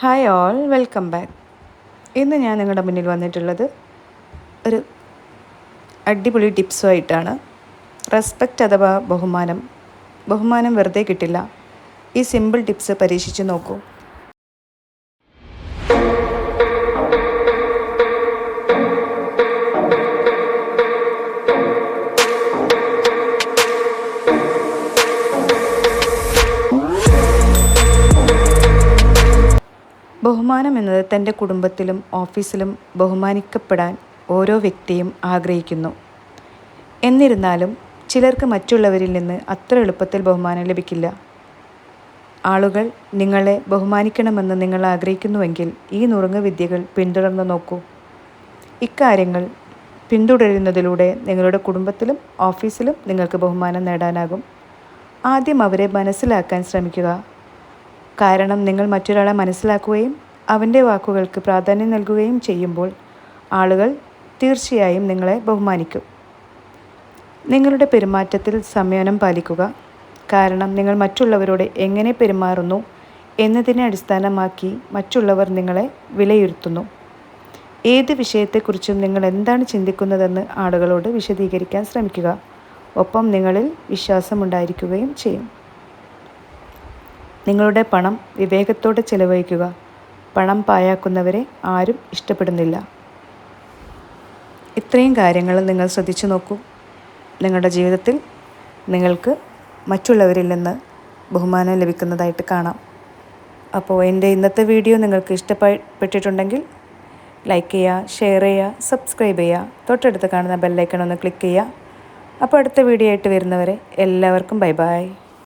Hi all welcome back ഇന്ന് ഞാൻ നിങ്ങളുടെ മുന്നിൽ വന്നിട്ടുള്ളത് ഒരു അടിപൊളി ടിപ്സുമായിട്ടാണ് റെസ്പെക്റ്റ് അഥവാ ബഹുമാനം. ബഹുമാനം വെറുതെ കിട്ടില്ല. ഈ സിമ്പിൾ ടിപ്സ് പരീക്ഷിച്ച് നോക്കൂ. ബഹുമാനം എന്നത് തന്റെ കുടുംബത്തിലും ഓഫീസിലും ബഹുമാനിക്കപ്പെടാൻ ഓരോ വ്യക്തിയും ആഗ്രഹിക്കുന്നു. എന്നിരുന്നാലും ചിലർക്ക് മറ്റുള്ളവരിൽ നിന്ന് അത്ര എളുപ്പത്തിൽ ബഹുമാനം ലഭിക്കില്ല. ആളുകൾ നിങ്ങളെ ബഹുമാനിക്കണമെന്ന് നിങ്ങൾ ആഗ്രഹിക്കുന്നുവെങ്കിൽ ഈ നുറുങ്ങ് വിദ്യകൾ പിന്തുടർന്ന് നോക്കൂ. ഇക്കാര്യങ്ങൾ പിന്തുടരുന്നതിലൂടെ നിങ്ങളുടെ കുടുംബത്തിലും ഓഫീസിലും നിങ്ങൾക്ക് ബഹുമാനം നേടാനാകും. ആദ്യം അവരെ മനസ്സിലാക്കാൻ ശ്രമിക്കുക. കാരണം നിങ്ങൾ മറ്റൊരാളെ മനസ്സിലാക്കുകയും അവന്റെ വാക്കുകൾക്ക് പ്രാധാന്യം നൽകുകയും ചെയ്യുമ്പോൾ ആളുകൾ തീർച്ചയായും നിങ്ങളെ ബഹുമാനിക്കും. നിങ്ങളുടെ പെരുമാറ്റത്തിൽ സംയമനം പാലിക്കുക. കാരണം നിങ്ങൾ മറ്റുള്ളവരോട് എങ്ങനെ പെരുമാറുന്നു എന്നതിനെ അടിസ്ഥാനമാക്കി മറ്റുള്ളവർ നിങ്ങളെ വിലയിരുത്തുന്നു. ഏത് വിഷയത്തെക്കുറിച്ചും നിങ്ങൾ എന്താണ് ചിന്തിക്കുന്നതെന്ന് ആളുകളോട് വിശദീകരിക്കാൻ ശ്രമിക്കുക. ഒപ്പം നിങ്ങളിൽ വിശ്വാസമുണ്ടായിരിക്കുകയും ചെയ്യും. നിങ്ങളുടെ പണം വിവേകത്തോടെ ചെലവഴിക്കുക. പണം പായാക്കുന്നവരെ ആരും ഇഷ്ടപ്പെടുന്നില്ല. ഇത്രയും കാര്യങ്ങൾ നിങ്ങൾ ശ്രദ്ധിച്ചു നോക്കൂ. നിങ്ങളുടെ ജീവിതത്തിൽ നിങ്ങൾക്ക് മറ്റുള്ളവരിൽ നിന്ന് ബഹുമാനം ലഭിക്കുന്നതായിട്ട് കാണാം. അപ്പോൾ എന്റെ ഇന്നത്തെ വീഡിയോ നിങ്ങൾക്ക് ഇഷ്ടപ്പെട്ടിട്ടുണ്ടെങ്കിൽ ലൈക്ക് ചെയ്യുക ഷെയർ ചെയ്യുക സബ്സ്ക്രൈബ് ചെയ്യുക. തൊട്ടടുത്ത് കാണുന്ന ബെല്ലൈക്കൺ ഒന്ന് ക്ലിക്ക് ചെയ്യുക. അപ്പോൾ അടുത്ത വീഡിയോ ആയിട്ട് വരുന്നവരെ എല്ലാവർക്കും ബൈ ബൈ.